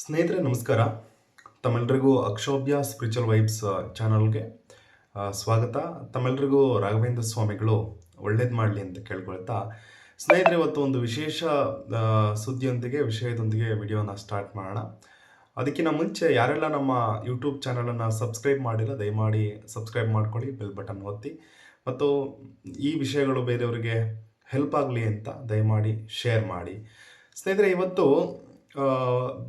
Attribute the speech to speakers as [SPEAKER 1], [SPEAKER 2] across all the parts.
[SPEAKER 1] ಸ್ನೇಹಿತರೆ, ನಮಸ್ಕಾರ. ತಮ್ಮೆಲ್ಲರಿಗೂ ಅಕ್ಷೋಭ್ಯ ಸ್ಪಿರಿಚುವಲ್ ವೈಬ್ಸ್ ಚಾನಲ್ಗೆ ಸ್ವಾಗತ. ತಮ್ಮೆಲ್ಲರಿಗೂ ರಾಘವೇಂದ್ರ ಸ್ವಾಮಿಗಳು ಒಳ್ಳೇದು ಮಾಡಲಿ ಅಂತ ಕೇಳ್ಕೊಳ್ತಾ. ಸ್ನೇಹಿತರೆ, ಇವತ್ತು ಒಂದು ವಿಶೇಷ ಸುದ್ದಿಯೊಂದಿಗೆ, ವಿಷಯದೊಂದಿಗೆ ವಿಡಿಯೋನ ಸ್ಟಾರ್ಟ್ ಮಾಡೋಣ. ಅದಕ್ಕಿಂತ ಮುಂಚೆ ಯಾರೆಲ್ಲ ನಮ್ಮ ಯೂಟ್ಯೂಬ್ ಚಾನಲನ್ನು ಸಬ್ಸ್ಕ್ರೈಬ್ ಮಾಡಿಲ್ಲ, ದಯಮಾಡಿ ಸಬ್ಸ್ಕ್ರೈಬ್ ಮಾಡ್ಕೊಳ್ಳಿ ಬೆಲ್ ಬಟನ್ ಒತ್ತಿ. ಮತ್ತು ಈ ವಿಷಯಗಳು ಬೇರೆಯವರಿಗೆ ಹೆಲ್ಪ್ ಆಗಲಿ ಅಂತ ದಯಮಾಡಿ ಶೇರ್ ಮಾಡಿ. ಸ್ನೇಹಿತರೆ, ಇವತ್ತು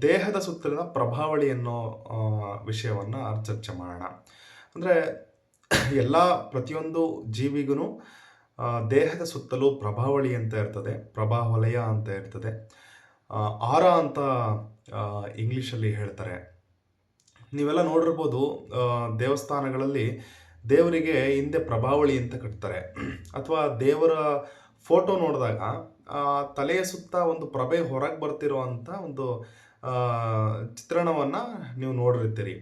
[SPEAKER 1] ದೇಹದ ಸುತ್ತಲಿನ ಪ್ರಭಾವಳಿ ಅನ್ನೋ ವಿಷಯವನ್ನು ಚರ್ಚೆ ಮಾಡೋಣ. ಅಂದರೆ ಎಲ್ಲ ಪ್ರತಿಯೊಂದು ಜೀವಿಗೂ ದೇಹದ ಸುತ್ತಲೂ ಪ್ರಭಾವಳಿ ಅಂತ ಇರ್ತದೆ, ಪ್ರಭಾವಲಯ ಅಂತ ಇರ್ತದೆ. ಆರ ಅಂತ ಇಂಗ್ಲೀಷಲ್ಲಿ ಹೇಳ್ತಾರೆ. ನೀವೆಲ್ಲ ನೋಡಿರ್ಬೋದು ದೇವಸ್ಥಾನಗಳಲ್ಲಿ ದೇವರಿಗೆ ಹಿಂದೆ ಪ್ರಭಾವಳಿ ಅಂತ ಕಟ್ತಾರೆ. ಅಥವಾ ದೇವರ ಫೋಟೋ ನೋಡಿದಾಗ ತಲೆಯ ಸುತ್ತ ಒಂದು ಪ್ರಭೆ ಹೊರಗೆ ಬರ್ತಿರುವಂಥ ಒಂದು ಚಿತ್ರಣವನ್ನು ನೀವು ನೋಡಿರ್ತೀರಿ.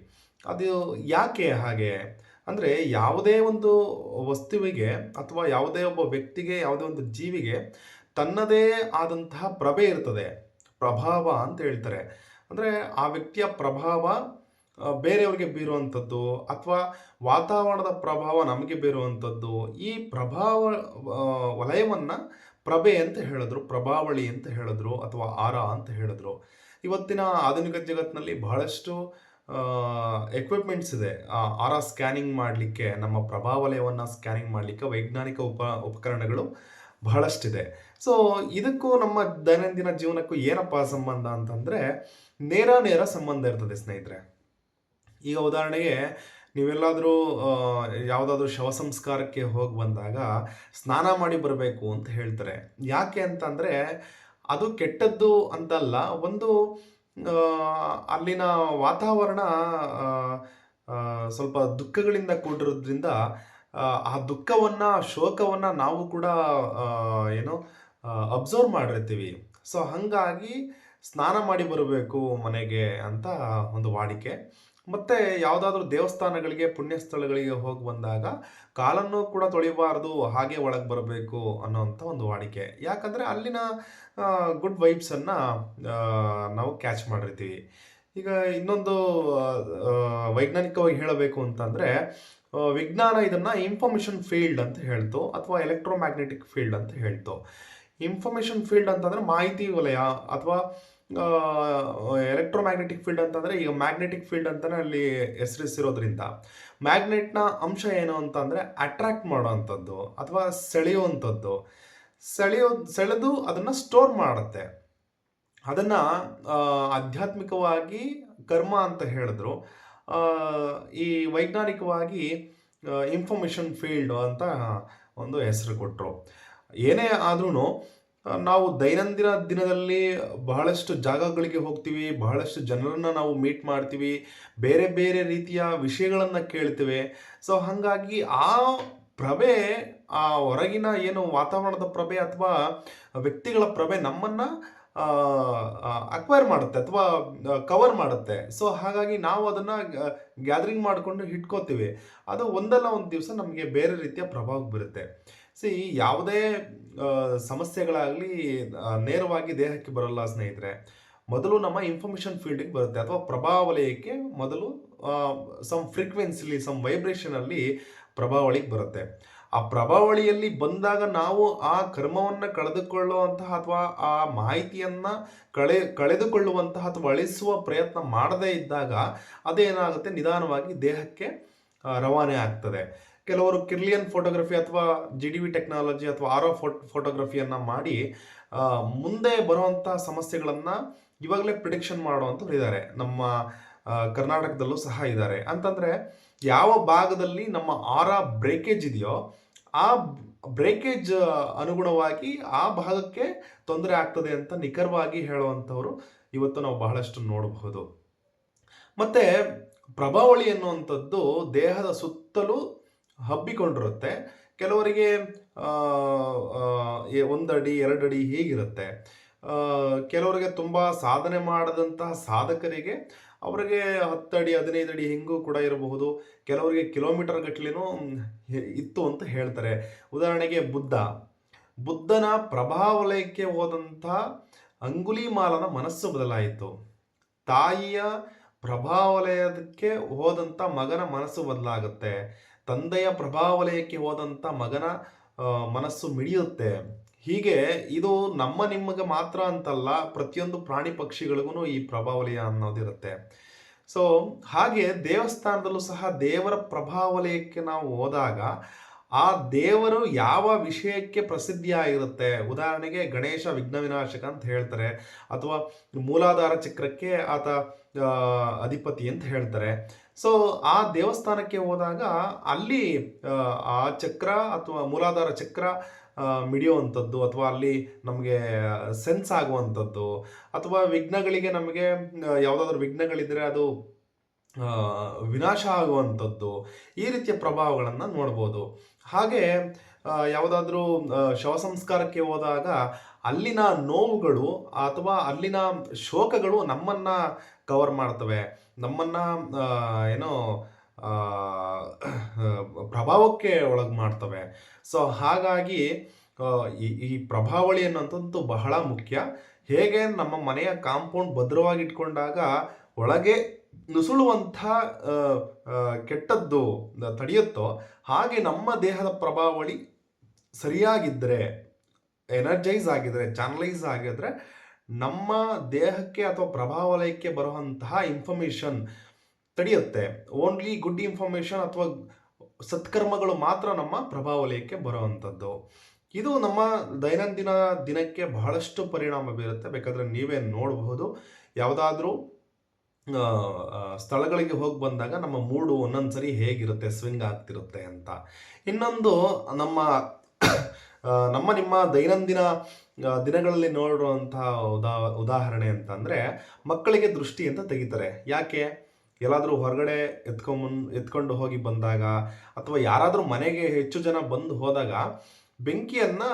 [SPEAKER 1] ಅದು ಯಾಕೆ ಹಾಗೆ? ಅಂದರೆ ಯಾವುದೇ ಒಂದು ವಸ್ತುವಿಗೆ ಅಥವಾ ಯಾವುದೇ ಒಬ್ಬ ವ್ಯಕ್ತಿಗೆ, ಯಾವುದೇ ಒಂದು ಜೀವಿಗೆ ತನ್ನದೇ ಆದಂತಹ ಪ್ರಭೆ ಇರ್ತದೆ. ಪ್ರಭಾವ ಅಂತ ಹೇಳ್ತಾರೆ. ಅಂದರೆ ಆ ವ್ಯಕ್ತಿಯ ಪ್ರಭಾವ ಬೇರೆಯವ್ರಿಗೆ ಬೀರುವಂಥದ್ದು ಅಥವಾ ವಾತಾವರಣದ ಪ್ರಭಾವ ನಮಗೆ ಬೀರುವಂಥದ್ದು, ಈ ಪ್ರಭಾವ ವಲಯವನ್ನು ಪ್ರಭೆ ಅಂತ ಹೇಳಿದ್ರು, ಪ್ರಭಾವಳಿ ಅಂತ ಹೇಳಿದ್ರು, ಅಥವಾ ಆರ ಅಂತ ಹೇಳಿದ್ರು. ಇವತ್ತಿನ ಆಧುನಿಕ ಜಗತ್ತಿನಲ್ಲಿ ಬಹಳಷ್ಟು ಎಕ್ವಿಪ್ಮೆಂಟ್ಸ್ ಇದೆ. ಆರ ಸ್ಕ್ಯಾನಿಂಗ್ ಮಾಡಲಿಕ್ಕೆ, ನಮ್ಮ ಪ್ರಭಾವಲಯವನ್ನು ಸ್ಕ್ಯಾನಿಂಗ್ ಮಾಡಲಿಕ್ಕೆ ವೈಜ್ಞಾನಿಕ ಉಪ, ಉಪಕರಣಗಳು ಬಹಳಷ್ಟಿದೆ. ಸೊ ಇದಕ್ಕೂ ನಮ್ಮ ದೈನಂದಿನ ಜೀವನಕ್ಕೂ ಏನಪ್ಪ ಸಂಬಂಧ ಅಂತಂದರೆ, ನೇರ ನೇರ ಸಂಬಂಧ ಇರ್ತದೆ ಸ್ನೇಹಿತರೆ. ಈಗ ಉದಾಹರಣೆಗೆ ನೀವೆಲ್ಲಾದರೂ ಯಾವುದಾದ್ರೂ ಶವ ಸಂಸ್ಕಾರಕ್ಕೆ ಹೋಗಿ ಬಂದಾಗ ಸ್ನಾನ ಮಾಡಿ ಬರಬೇಕು ಅಂತ ಹೇಳ್ತಾರೆ. ಯಾಕೆ ಅಂತಂದರೆ ಅದು ಕೆಟ್ಟದ್ದು ಅಂತಲ್ಲ, ಒಂದು ಅಲ್ಲಿನ ವಾತಾವರಣ ಸ್ವಲ್ಪ ದುಃಖಗಳಿಂದ ಕೂಡಿರೋದ್ರಿಂದ, ಆ ದುಃಖವನ್ನು, ಶೋಕವನ್ನು ನಾವು ಕೂಡ ಏನು ಅಬ್ಸರ್ವ್ ಮಾಡಿರ್ತೀವಿ. ಸೊ, ಹಾಗಾಗಿ ಸ್ನಾನ ಮಾಡಿ ಬರಬೇಕು ಮನೆಗೆ ಅಂತ ಒಂದು ವಾಡಿಕೆ. ಮತ್ತು ಯಾವುದಾದ್ರೂ ದೇವಸ್ಥಾನಗಳಿಗೆ ಪುಣ್ಯ ಸ್ಥಳಗಳಿಗೆ ಹೋಗಿ ಬಂದಾಗ ಕಾಲನ್ನು ಕೂಡ ತೊಳಿಬಾರ್ದು, ಹಾಗೆ ಒಳಗೆ ಬರಬೇಕು ಅನ್ನೋಂಥ ಒಂದು ವಾಡಿಕೆ. ಯಾಕಂದರೆ ಅಲ್ಲಿನ ಗುಡ್ ವೈಬ್ಸನ್ನು ನಾವು ಕ್ಯಾಚ್ ಮಾಡಿರ್ತೀವಿ. ಈಗ ಇನ್ನೊಂದು ವೈಜ್ಞಾನಿಕವಾಗಿ ಹೇಳಬೇಕು ಅಂತಂದರೆ ವಿಜ್ಞಾನ ಇದನ್ನು ಇನ್ಫಾರ್ಮೇಷನ್ ಫೀಲ್ಡ್ ಅಂತ ಹೇಳ್ತು, ಅಥವಾ ಎಲೆಕ್ಟ್ರೋಮ್ಯಾಗ್ನೆಟಿಕ್ ಫೀಲ್ಡ್ ಅಂತ ಹೇಳ್ತು. ಇನ್ಫಾರ್ಮೇಷನ್ ಫೀಲ್ಡ್ ಅಂತಂದರೆ ಮಾಹಿತಿ ವಲಯ, ಅಥವಾ ಎಲೆಕ್ಟ್ರೋಮ್ಯಾಗ್ನೆಟಿಕ್ ಫೀಲ್ಡ್ ಅಂತಂದರೆ ಈಗ ಮ್ಯಾಗ್ನೆಟಿಕ್ ಫೀಲ್ಡ್ ಅಂತಲೇ ಅಲ್ಲಿ ಹೆಸರಿಸಿರೋದ್ರಿಂದ. ಮ್ಯಾಗ್ನೆಟ್ನ ಅಂಶ ಏನು ಅಂತಂದರೆ ಅಟ್ರ್ಯಾಕ್ಟ್ ಮಾಡೋವಂಥದ್ದು ಅಥವಾ ಸೆಳೆಯುವಂಥದ್ದು. ಸೆಳೆಯೋ, ಸೆಳೆದು ಅದನ್ನು ಸ್ಟೋರ್ ಮಾಡುತ್ತೆ. ಅದನ್ನು ಆಧ್ಯಾತ್ಮಿಕವಾಗಿ ಕರ್ಮ ಅಂತ ಹೇಳಿದ್ರು. ಈ ವೈಜ್ಞಾನಿಕವಾಗಿ ಇನ್ಫಾರ್ಮೇಷನ್ ಫೀಲ್ಡ್ ಅಂತ ಒಂದು ಹೆಸರು ಕೊಟ್ಟರು ಏನೇ ಆದ್ರೂ ನಾವು ದೈನಂದಿನ ದಿನದಲ್ಲಿ ಬಹಳಷ್ಟು ಜಾಗಗಳಿಗೆ ಹೋಗ್ತೀವಿ, ಬಹಳಷ್ಟು ಜನರನ್ನು ನಾವು ಮೀಟ್ ಮಾಡ್ತೀವಿ, ಬೇರೆ ಬೇರೆ ರೀತಿಯ ವಿಷಯಗಳನ್ನು ಕೇಳ್ತೇವೆ. ಸೊ ಹಾಗಾಗಿ ಆ ಪ್ರಭೆ, ಆ ಹೊರಗಿನ ಏನು ವಾತಾವರಣದ ಪ್ರಭೆ ಅಥವಾ ವ್ಯಕ್ತಿಗಳ ಪ್ರಭೆ ನಮ್ಮನ್ನು ಅಕ್ವೈರ್ ಮಾಡುತ್ತೆ ಅಥವಾ ಕವರ್ ಮಾಡುತ್ತೆ. ಸೊ ಹಾಗಾಗಿ ನಾವು ಅದನ್ನು ಗ್ಯಾದರಿಂಗ್ ಮಾಡಿಕೊಂಡು ಇಟ್ಕೋತೀವಿ ಅದು ಒಂದಲ್ಲ ಒಂದು ದಿವಸ ನಮಗೆ ಬೇರೆ ರೀತಿಯ ಪ್ರಭಾವ ಬೀರುತ್ತೆ. ಸಿ ಯಾವುದೇ ಸಮಸ್ಯೆಗಳಾಗಲಿ ನೇರವಾಗಿ ದೇಹಕ್ಕೆ ಬರಲ್ಲ ಸ್ನೇಹಿತರೆ. ಮೊದಲು ನಮ್ಮ ಇನ್ಫಾರ್ಮೇಷನ್ ಫೀಲ್ಡಿಗೆ ಬರುತ್ತೆ. ಅಥವಾ ಪ್ರಭಾವಲಯಕ್ಕೆ ಮೊದಲು ಸಮ್ ಫ್ರೀಕ್ವೆನ್ಸಿಲಿ ಸಮ್ ವೈಬ್ರೇಷನಲ್ಲಿ ಪ್ರಭಾವಳಿಗೆ ಬರುತ್ತೆ. ಆ ಪ್ರಭಾವಳಿಯಲ್ಲಿ ಬಂದಾಗ ನಾವು ಆ ಕರ್ಮವನ್ನು ಕಳೆದುಕೊಳ್ಳುವಂತಹ ಅಥವಾ ಆ ಮಾಹಿತಿಯನ್ನು ಕಳೆ, ಕಳೆದುಕೊಳ್ಳುವಂತಹ ಅಥವಾ ಅಳಿಸುವ ಪ್ರಯತ್ನ ಮಾಡದೇ ಇದ್ದಾಗ ಅದೇನಾಗುತ್ತೆ? ನಿಧಾನವಾಗಿ ದೇಹಕ್ಕೆ ರವಾನೆ ಆಗ್ತದೆ. ಕೆಲವರು ಕಿರ್ಲಿಯನ್ ಫೋಟೋಗ್ರಫಿ ಅಥವಾ ಜಿ ಡಿ ವಿ ಟೆಕ್ನಾಲಜಿ ಅಥವಾ ಆರೋ ಫೋಟೋ ಫೋಟೋಗ್ರಫಿಯನ್ನು ಮಾಡಿ ಮುಂದೆ ಬರುವಂಥ ಸಮಸ್ಯೆಗಳನ್ನು ಇವಾಗಲೇ ಪ್ರಿಡಿಕ್ಷನ್ ಮಾಡುವಂಥವ್ರು ಇದ್ದಾರೆ ನಮ್ಮ ಕರ್ನಾಟಕದಲ್ಲೂ ಸಹ ಇದ್ದಾರೆ ಅಂತಂದರೆ ಯಾವ ಭಾಗದಲ್ಲಿ ನಮ್ಮ ಆರ ಬ್ರೇಕೇಜ್ ಇದೆಯೋ, ಆ ಬ್ರೇಕೇಜ್ ಅನುಗುಣವಾಗಿ ಆ ಭಾಗಕ್ಕೆ ತೊಂದರೆ ಆಗ್ತದೆ ಅಂತ ನಿಖರವಾಗಿ ಹೇಳುವಂಥವ್ರು ಇವತ್ತು ನಾವು ಬಹಳಷ್ಟು ನೋಡಬಹುದು. ಮತ್ತೆ ಪ್ರಭಾವಳಿ ಅನ್ನುವಂಥದ್ದು ದೇಹದ ಸುತ್ತಲೂ ಹಬ್ಬಿಕೊಂಡಿರುತ್ತೆ. ಕೆಲವರಿಗೆ ಒಂದಡಿ, ಎರಡಡಿ ಹೀಗಿರುತ್ತೆ. ಕೆಲವರಿಗೆ ತುಂಬ ಸಾಧನೆ ಮಾಡದಂತಹ ಸಾಧಕರಿಗೆ ಅವರಿಗೆ ಹತ್ತಡಿ ಹದಿನೈದು ಅಡಿ ಹಿಂಗೂ ಕೂಡ ಇರಬಹುದು. ಕೆಲವರಿಗೆ ಕಿಲೋಮೀಟರ್ ಗಟ್ಟಲೆನೂ ಇತ್ತು ಅಂತ ಹೇಳ್ತಾರೆ. ಉದಾಹರಣೆಗೆ ಬುದ್ಧ. ಬುದ್ಧನ ಪ್ರಭಾವಲಯಕ್ಕೆ ಹೋದಂಥ ಅಂಗುಲಿಮಾಲನ ಮನಸ್ಸು ಬದಲಾಯಿತು. ತಾಯಿಯ ಪ್ರಭಾವಲಯಕ್ಕೆ ಹೋದಂಥ ಮಗನ ಮನಸ್ಸು ಬದಲಾಗುತ್ತೆ. ತಂದೆಯ ಪ್ರಭಾವಲಯಕ್ಕೆ ಹೋದಂಥ ಮಗನ ಮನಸ್ಸು ಮಿಡಿಯುತ್ತೆ. ಹೀಗೆ ಇದು ನಮ್ಮ ನಿಮಗೆ ಮಾತ್ರ ಅಂತಲ್ಲ, ಪ್ರತಿಯೊಂದು ಪ್ರಾಣಿ ಪಕ್ಷಿಗಳಿಗೂ ಈ ಪ್ರಭಾವಲಯ ಅನ್ನೋದಿರುತ್ತೆ ಸೊ ಹಾಗೆ ದೇವಸ್ಥಾನದಲ್ಲೂ ಸಹ ದೇವರ ಪ್ರಭಾವಲಯಕ್ಕೆ ನಾವು ಹೋದಾಗ, ಆ ದೇವರು ಯಾವ ವಿಷಯಕ್ಕೆ ಪ್ರಸಿದ್ಧಿಯಾಗಿರುತ್ತೆ? ಉದಾಹರಣೆಗೆ ಗಣೇಶ ವಿಘ್ನ ವಿನಾಶಕ ಅಂತ ಹೇಳ್ತಾರೆ, ಅಥವಾ ಮೂಲಾಧಾರ ಚಕ್ರಕ್ಕೆ ಆತ ಅಧಿಪತಿ ಅಂತ ಹೇಳ್ತಾರೆ. ಸೊ ಆ ದೇವಸ್ಥಾನಕ್ಕೆ ಹೋದಾಗ ಅಲ್ಲಿ ಆ, ಚಕ್ರ ಅಥವಾ ಮೂಲಾಧಾರ ಚಕ್ರ ಮಿಡಿಯುವಂಥದ್ದು ಅಥವಾ ಅಲ್ಲಿ ನಮಗೆ ಸೆನ್ಸ್ ಆಗುವಂಥದ್ದು ಅಥವಾ ವಿಘ್ನಗಳಿಗೆ ನಮಗೆ ಯಾವುದಾದ್ರೂ ವಿಘ್ನಗಳಿದ್ದರೆ ಅದು ವಿನಾಶ ಆಗುವಂಥದ್ದು ಈ ರೀತಿಯ ಪ್ರಭಾವಗಳನ್ನು ನೋಡ್ಬೋದು. ಹಾಗೆ ಯಾವುದಾದ್ರೂ ಶವ ಸಂಸ್ಕಾರಕ್ಕೆ ಹೋದಾಗ ಅಲ್ಲಿನ ನೋವುಗಳು ಅಥವಾ ಅಲ್ಲಿನ ಶೋಕಗಳು ನಮ್ಮನ್ನ ಕವರ್ ಮಾಡ್ತವೆ. ನಮ್ಮನ್ನ ಏನು ಪ್ರಭಾವಕ್ಕೆ ಒಳಗೆ ಮಾಡ್ತವೆ. ಸೊ ಹಾಗಾಗಿ ಈ ಪ್ರಭಾವಳಿ ಅನ್ನೋಂಥದ್ದು ಬಹಳ ಮುಖ್ಯ. ಹೇಗೆ ನಮ್ಮ ಮನೆಯ ಕಾಂಪೌಂಡ್ ಭದ್ರವಾಗಿ ಇಟ್ಕೊಂಡಾಗ ಒಳಗೆ ನುಸುಳುವಂಥ ಕೆಟ್ಟದ್ದು ತಡೆಯುತ್ತೋ, ಹಾಗೆ ನಮ್ಮ ದೇಹದ ಪ್ರಭಾವಳಿ ಸರಿಯಾಗಿದ್ದರೆ ಎನರ್ಜೈಸ್ ಆಗಿದ್ರೆ ಚಾನಲೈಸ್ ಆಗಿದ್ರೆ ನಮ್ಮ ದೇಹಕ್ಕೆ ಅಥವಾ ಪ್ರಭಾವ ವಲಯಕ್ಕೆ ಬರುವಂತಹ ಇನ್ಫಾರ್ಮೇಷನ್ ತಡೆಯುತ್ತೆ. ಓನ್ಲಿ ಗುಡ್ ಇನ್ಫಾರ್ಮೇಷನ್ ಅಥವಾ ಸತ್ಕರ್ಮಗಳು ಮಾತ್ರ ನಮ್ಮ ಪ್ರಭಾವ ವಲಯಕ್ಕೆ ಬರುವಂಥದ್ದು. ಇದು ನಮ್ಮ ದೈನಂದಿನ ದಿನಕ್ಕೆ ಬಹಳಷ್ಟು ಪರಿಣಾಮ ಬೀರುತ್ತೆ. ಬೇಕಾದರೆ ನೀವೇ ನೋಡಬಹುದು. ಯಾವುದಾದ್ರೂ ಸ್ಥಳಗಳಿಗೆ ಹೋಗಿ ಬಂದಾಗ ನಮ್ಮ ಮೂಡು ಒಂದೊಂದ್ಸರಿ ಹೇಗಿರುತ್ತೆ ಸ್ವಿಂಗ್ ಆಗ್ತಿರುತ್ತೆ ಅಂತ. ಇನ್ನೊಂದು, ನಮ್ಮ ನಮ್ಮ ನಿಮ್ಮ ದೈನಂದಿನ ದಿನಗಳಲ್ಲಿ ನೋಡುವಂತಹ ಉದಾ, ಉದಾಹರಣೆ ಅಂತಂದರೆ ಮಕ್ಕಳಿಗೆ ದೃಷ್ಟಿ ಅಂತ ತೆಗಿತಾರೆ. ಯಾಕೆ? ಎಲ್ಲಾದರೂ ಹೊರಗಡೆ ಎತ್ಕೊಂಬನ್ ಎತ್ಕೊಂಡು ಹೋಗಿ ಬಂದಾಗ ಅಥವಾ ಯಾರಾದರೂ ಮನೆಗೆ ಹೆಚ್ಚು ಜನ ಬಂದು ಹೋದಾಗ ಬೆಂಕಿಯನ್ನು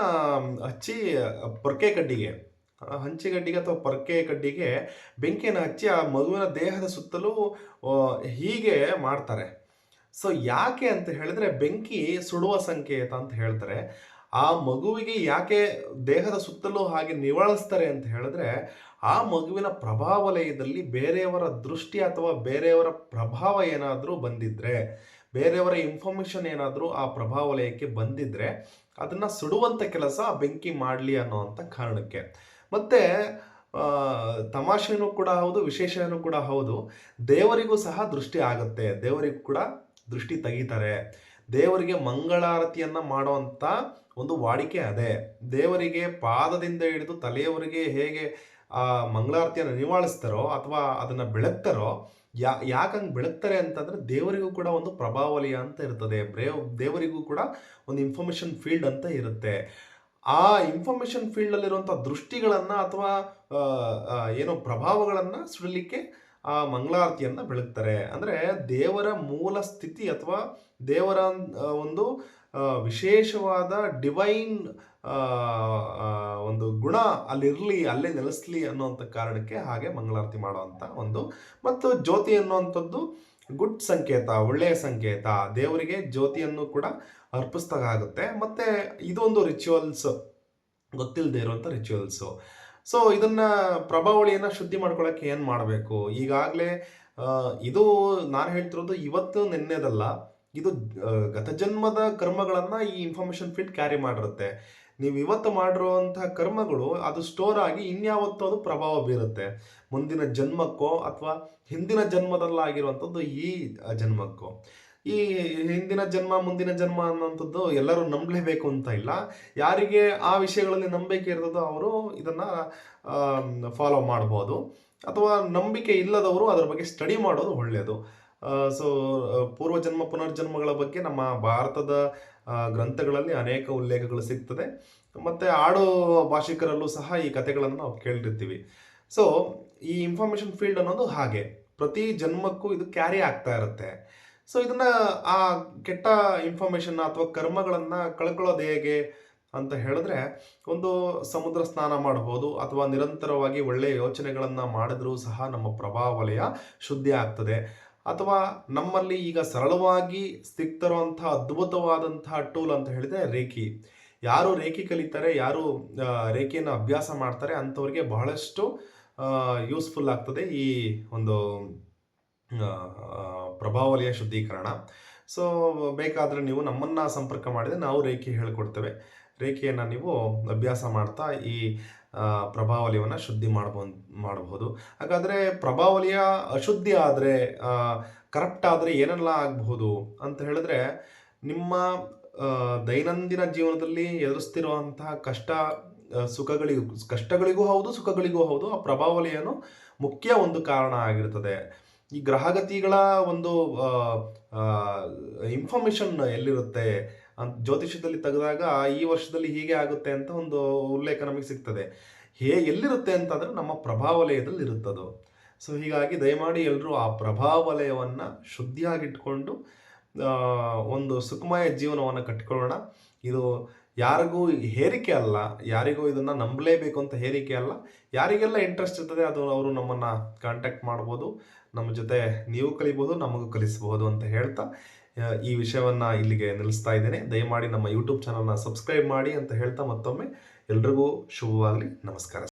[SPEAKER 1] ಹಚ್ಚಿ, ಪೊರ್ಕೆ ಕಡ್ಡಿಗೆ ಹಂಚಿ ಹಂಚಿಗಡ್ಡಿಗೆ ಅಥವಾ ಪೊರ್ಕೆ ಕಡ್ಡಿಗೆ ಬೆಂಕಿಯನ್ನು ಹಚ್ಚಿ ಆ ಮಗುವಿನ ದೇಹದ ಸುತ್ತಲೂ ಹೀಗೆ ಮಾಡ್ತಾರೆ. ಸೊ ಯಾಕೆ ಅಂತ ಹೇಳಿದ್ರೆ ಬೆಂಕಿ ಸುಡುವ ಸಂಕೇತ ಅಂತ ಹೇಳ್ತಾರೆ. ಆ ಮಗುವಿಗೆ ಯಾಕೆ ದೇಹದ ಸುತ್ತಲೂ ಹಾಗೆ ನಿವಾಳಿಸ್ತಾರೆ ಅಂತ ಹೇಳಿದ್ರೆ, ಆ ಮಗುವಿನ ಪ್ರಭಾವಲಯದಲ್ಲಿ ಬೇರೆಯವರ ದೃಷ್ಟಿ ಅಥವಾ ಬೇರೆಯವರ ಪ್ರಭಾವ ಏನಾದರೂ ಬಂದಿದ್ರೆ, ಬೇರೆಯವರ ಇನ್ಫಾರ್ಮೇಷನ್ ಏನಾದರೂ ಆ ಪ್ರಭಾವಲಯಕ್ಕೆ ಬಂದಿದ್ರೆ ಅದನ್ನ ಸುಡುವಂಥ ಕೆಲಸ ಆ ಬೆಂಕಿ ಮಾಡಲಿ ಅನ್ನೋವಂಥ ಕಾರಣಕ್ಕೆ. ಮತ್ತೆ ತಮಾಷೆನೂ ಕೂಡ ಹೌದು, ವಿಶೇಷನೂ ಕೂಡ ಹೌದು. ದೇವರಿಗೂ ಸಹ ದೃಷ್ಟಿ ಆಗುತ್ತೆ. ದೇವರಿಗೂ ಕೂಡ ದೃಷ್ಟಿ ತೆಗಿತಾರೆ. ದೇವರಿಗೆ ಮಂಗಳಾರತಿಯನ್ನ ಮಾಡುವಂಥ ಒಂದು ವಾಡಿಕೆ ಅದೇ. ದೇವರಿಗೆ ಪಾದದಿಂದ ಹಿಡಿದು ತಲೆಯವರಿಗೆ ಹೇಗೆ, ಆ, ಮಂಗಳಾರತಿಯನ್ನು ನಿವಾಳಿಸ್ತಾರೋ ಅಥವಾ ಅದನ್ನ ಬೆಳಗ್ತಾರೋ, ಯಾ ಯಾಕಂಗೆ ಬೆಳಗ್ತಾರೆ ಅಂತಂದ್ರೆ ದೇವರಿಗೂ ಕೂಡ ಒಂದು ಪ್ರಭಾವಲಯ ಅಂತ ಇರ್ತದೆ. ಬ್ರೇವ್ ದೇವರಿಗೂ ಕೂಡ ಒಂದು ಇನ್ಫಾರ್ಮೇಷನ್ ಫೀಲ್ಡ್ ಅಂತ ಇರುತ್ತೆ. ಆ ಇನ್ಫಾರ್ಮೇಷನ್ ಫೀಲ್ಡಲ್ಲಿರುವಂಥ ದೃಷ್ಟಿಗಳನ್ನು ಅಥವಾ ಏನೋ ಪ್ರಭಾವಗಳನ್ನು ಸುಡಲಿಕ್ಕೆ ಆ ಮಂಗಳಾರತಿಯನ್ನು ಬೆಳಗ್ತಾರೆ. ಅಂದರೆ ದೇವರ ಮೂಲ ಸ್ಥಿತಿ ಅಥವಾ ದೇವರ ಒಂದು ವಿಶೇಷವಾದ ಡಿವೈನ್ ಒಂದು ಗುಣ ಅಲ್ಲಿರಲಿ, ಅಲ್ಲೇ ನೆಲೆಸಲಿ ಅನ್ನೋಂಥ ಕಾರಣಕ್ಕೆ ಹಾಗೆ ಮಂಗಳಾರತಿ ಮಾಡುವಂಥ ಒಂದು ಮತ್ತು ಜ್ಯೋತಿ ಅನ್ನುವಂಥದ್ದು ಗುಡ್ ಸಂಕೇತ, ಒಳ್ಳೆಯ ಸಂಕೇತ. ದೇವರಿಗೆ ಜ್ಯೋತಿಯನ್ನು ಕೂಡ ಅರ್ಪಿಸ್ದಾಗುತ್ತೆ ಮತ್ತು ಇದೊಂದು ರಿಚುವಲ್ಸ್ ಗೊತ್ತಿಲ್ಲದೆ ಇರುವಂಥ ರಿಚುವಲ್ಸು ಸೊ ಇದನ್ನ ಪ್ರಭಾವಳಿಯನ್ನು ಶುದ್ಧಿ ಮಾಡ್ಕೊಳ್ಳೋಕ್ಕೆ ಏನು ಮಾಡಬೇಕು? ಈಗಾಗಲೇ ಇದು ನಾನು ಹೇಳ್ತಿರೋದು ಇವತ್ತು ನಿನ್ನೆದಲ್ಲ. ಇದು ಗತಜನ್ಮದ ಕರ್ಮಗಳನ್ನು ಈ ಇನ್ಫಾರ್ಮೇಶನ್ ಫೀಲ್ಡ್ ಕ್ಯಾರಿ ಮಾಡಿರುತ್ತೆ. ನೀವು ಇವತ್ತು ಮಾಡಿರುವಂತಹ ಕರ್ಮಗಳು, ಅದು ಸ್ಟೋರ್ ಆಗಿ ಇನ್ಯಾವತ್ತೂ ಅದು ಪ್ರಭಾವ ಬೀರುತ್ತೆ. ಮುಂದಿನ ಜನ್ಮಕ್ಕೋ ಅಥವಾ ಹಿಂದಿನ ಜನ್ಮದಲ್ಲಾಗಿರುವಂಥದ್ದು ಈ ಜನ್ಮಕ್ಕೋ. ಈ ಹಿಂದಿನ ಜನ್ಮ, ಮುಂದಿನ ಜನ್ಮ ಅನ್ನೋಂಥದ್ದು ಎಲ್ಲರೂ ನಂಬಲೇಬೇಕು ಅಂತ ಇಲ್ಲ. ಯಾರಿಗೆ ಆ ವಿಷಯಗಳಲ್ಲಿ ನಂಬಿಕೆ ಇರ್ತದೋ ಅವರು ಇದನ್ನ ಫಾಲೋ ಮಾಡ್ಬೋದು. ಅಥವಾ ನಂಬಿಕೆ ಇಲ್ಲದವರು ಅದರ ಬಗ್ಗೆ ಸ್ಟಡಿ ಮಾಡೋದು ಒಳ್ಳೆಯದು ಸೊ ಪೂರ್ವಜನ್ಮ, ಪುನರ್ಜನ್ಮಗಳ ಬಗ್ಗೆ ನಮ್ಮ ಭಾರತದ ಗ್ರಂಥಗಳಲ್ಲಿ ಅನೇಕ ಉಲ್ಲೇಖಗಳು ಸಿಗ್ತದೆ. ಮತ್ತೆ ಆಡೋ ಭಾಷಿಕರಲ್ಲೂ ಸಹ ಈ ಕಥೆಗಳನ್ನು ನಾವು ಕೇಳಿರ್ತೀವಿ ಸೊ ಈ ಇನ್ಫಾರ್ಮೇಷನ್ ಫೀಲ್ಡ್ ಅನ್ನೋದು ಹಾಗೆ. ಪ್ರತಿ ಜನ್ಮಕ್ಕೂ ಇದು ಕ್ಯಾರಿ ಆಗ್ತಾ ಇರುತ್ತೆ. ಸೊ ಇದನ್ನ, ಆ ಕೆಟ್ಟ ಇನ್ಫಾರ್ಮೇಷನ್ ಅಥವಾ ಕರ್ಮಗಳನ್ನು ಕಳ್ಕೊಳ್ಳೋದು ಹೇಗೆ ಅಂತ ಹೇಳಿದ್ರೆ, ಒಂದು ಸಮುದ್ರ ಸ್ನಾನ ಮಾಡಬಹುದು ಅಥವಾ ನಿರಂತರವಾಗಿ ಒಳ್ಳೆಯ ಯೋಚನೆಗಳನ್ನು ಮಾಡಿದ್ರೂ ಸಹ ನಮ್ಮ ಪ್ರಭಾವಲಯ ಶುದ್ಧಿ ಆಗ್ತದೆ. ಅಥವಾ ನಮ್ಮಲ್ಲಿ ಈಗ ಸರಳವಾಗಿ ಸಿಗ್ತಿರುವಂತಹ ಅದ್ಭುತವಾದಂತಹ ಟೂಲ್ ಅಂತ ಹೇಳಿದ್ರೆ ರೇಖಿ. ಯಾರು ರೇಖಿ ಕಲಿತಾರೆ, ಯಾರು ರೇಖಿಯನ್ನು ಅಭ್ಯಾಸ ಮಾಡ್ತಾರೆ ಅಂಥವ್ರಿಗೆ ಬಹಳಷ್ಟು ಯೂಸ್ಫುಲ್ ಆಗ್ತದೆ ಈ ಒಂದು ಪ್ರಭಾವಲಯ ಶುದ್ಧೀಕರಣ. ಸೊ ಬೇಕಾದರೆ ನೀವು ನಮ್ಮನ್ನು ಸಂಪರ್ಕ ಮಾಡಿದರೆ ನಾವು ರೇಖೆ ಹೇಳಿಕೊಡ್ತೇವೆ. ರೇಖೆಯನ್ನು ನೀವು ಅಭ್ಯಾಸ ಮಾಡ್ತಾ ಈ ಪ್ರಭಾವಲಿಯನ್ನು ಶುದ್ಧಿ ಮಾಡ್ಬೋದು ಮಾಡಬಹುದು. ಹಾಗಾದರೆ ಪ್ರಭಾವಲಿಯ ಅಶುದ್ಧಿ ಆದರೆ ಕರಪ್ಟ್ ಆದರೆ ಏನೆಲ್ಲ ಆಗಬಹುದು ಅಂತ ಹೇಳಿದ್ರೆ, ನಿಮ್ಮ ದೈನಂದಿನ ಜೀವನದಲ್ಲಿ ಎದುರಿಸ್ತಿರುವಂತಹ ಕಷ್ಟ ಸುಖಗಳಿಗೂ, ಕಷ್ಟಗಳಿಗೂ ಹೌದು, ಸುಖಗಳಿಗೂ ಹೌದು, ಆ ಪ್ರಭಾವಲಿಯನ್ನು ಮುಖ್ಯ ಒಂದು ಕಾರಣ ಆಗಿರ್ತದೆ. ಈ ಗ್ರಹಗತಿಗಳ ಒಂದು ಇನ್ಫಾರ್ಮೇಷನ್ ಎಲ್ಲಿರುತ್ತೆ? ಜ್ಯೋತಿಷ್ಯದಲ್ಲಿ ತೆಗೆದಾಗ ಈ ವರ್ಷದಲ್ಲಿ ಹೀಗೆ ಆಗುತ್ತೆ ಅಂತ ಒಂದು ಉಲ್ಲೇಖ ನಮಗೆ ಸಿಗ್ತದೆ. ಹೇ, ಎಲ್ಲಿರುತ್ತೆ ಅಂತಂದರೆ ನಮ್ಮ ಪ್ರಭಾವಲಯದಲ್ಲಿ ಇರುತ್ತದು. ಸೊ ಹೀಗಾಗಿ ದಯಮಾಡಿ ಎಲ್ಲರೂ ಆ ಪ್ರಭಾವಲಯವನ್ನು ಶುದ್ಧಿಯಾಗಿಟ್ಕೊಂಡು ಒಂದು ಸುಖಮಯ ಜೀವನವನ್ನು ಕಟ್ಟಿಕೊಳ್ಳೋಣ ಇದು ಯಾರಿಗೂ ಹೇರಿಕೆ ಅಲ್ಲ, ಯಾರಿಗೂ ಇದನ್ನು ನಂಬಲೇಬೇಕು ಅಂತ ಹೇರಿಕೆ ಅಲ್ಲ. ಯಾರಿಗೆಲ್ಲ ಇಂಟ್ರೆಸ್ಟ್ ಇರ್ತದೆ ಅದು ಅವರು ನಮ್ಮನ್ನು ಕಾಂಟ್ಯಾಕ್ಟ್ ಮಾಡ್ಬೋದು. ನಮ್ಮ ಜೊತೆ ನೀವು ಕಲಿಬೋದು, ನಮಗೂ ಕಲಿಸ್ಬೋದು ಅಂತ ಹೇಳ್ತಾ ಈ ವಿಷಯವನ್ನು ಇಲ್ಲಿಗೆ ನಿಲ್ಲಿಸ್ತಾ ಇದ್ದೇನೆ. ದಯಮಾಡಿ ನಮ್ಮ ಯೂಟ್ಯೂಬ್ ಚಾನಲ್ನ ಸಬ್ಸ್ಕ್ರೈಬ್ ಮಾಡಿ ಅಂತ ಹೇಳ್ತಾ ಮತ್ತೊಮ್ಮೆ ಎಲ್ರಿಗೂ ಶುಭವಾಗಲಿ. ನಮಸ್ಕಾರ.